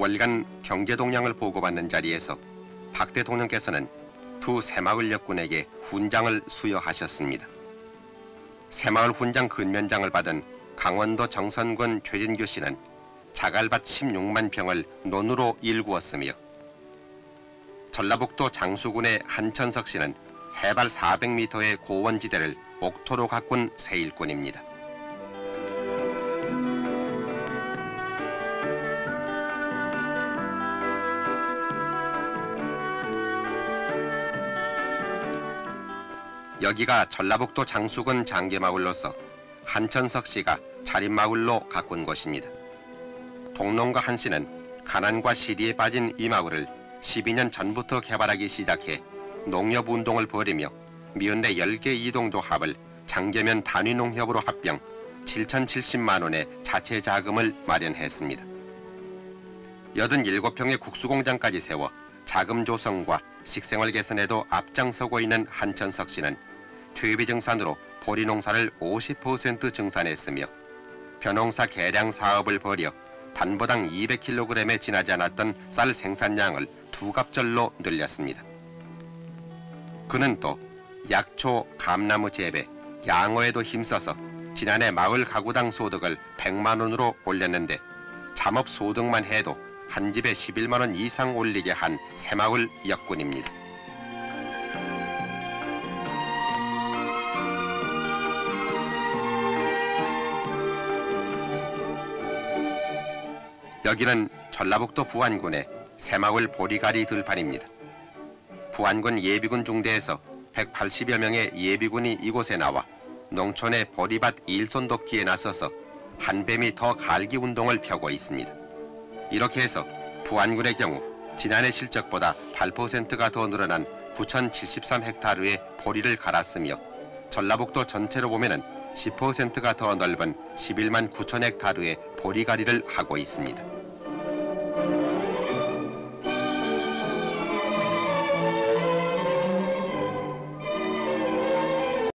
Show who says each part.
Speaker 1: 월간 경제 동향을 보고받는 자리에서 박 대통령께서는 두 새마을 역군에게 훈장을 수여하셨습니다. 새마을 훈장 근면장을 받은 강원도 정선군 최진규 씨는 자갈밭 16만 평을 논으로 일구었으며 전라북도 장수군의 한천석 씨는 해발 400m의 고원지대를 옥토로 가꾼 세일꾼입니다. 여기가 전라북도 장수군 장계마을로서 한천석 씨가 자립마을로 가꾼 곳입니다. 동농가 한 씨는 가난과 시리에 빠진 이 마을을 12년 전부터 개발하기 시작해 농협운동을 벌이며 미연내 10개 이동도 합을 장계면 단위농협으로 합병 7,070만 원의 자체 자금을 마련했습니다. 87평의 국수공장까지 세워 자금 조성과 식생활 개선에도 앞장서고 있는 한천석 씨는 퇴비 증산으로 보리 농사를 50% 증산했으며 벼농사 개량 사업을 벌여 단보당 200kg에 지나지 않았던 쌀 생산량을 두 갑절로 늘렸습니다. 그는 또 약초, 감나무 재배, 양어에도 힘써서 지난해 마을 가구당 소득을 100만 원으로 올렸는데 잠업 소득만 해도 한 집에 11만 원 이상 올리게 한 새마을 역군입니다. 여기는 전라북도 부안군의 새마을 보리가리 들판입니다. 부안군 예비군 중대에서 180여 명의 예비군이 이곳에 나와 농촌의 보리밭 일손 돕기에 나서서 한 뱀이 더 갈기 운동을 펴고 있습니다. 이렇게 해서 부안군의 경우 지난해 실적보다 8%가 더 늘어난 9,073헥타르의 보리를 갈았으며 전라북도 전체로 보면은 10%가 더 넓은 11만 9천 헥타르의 보리가리를 하고 있습니다.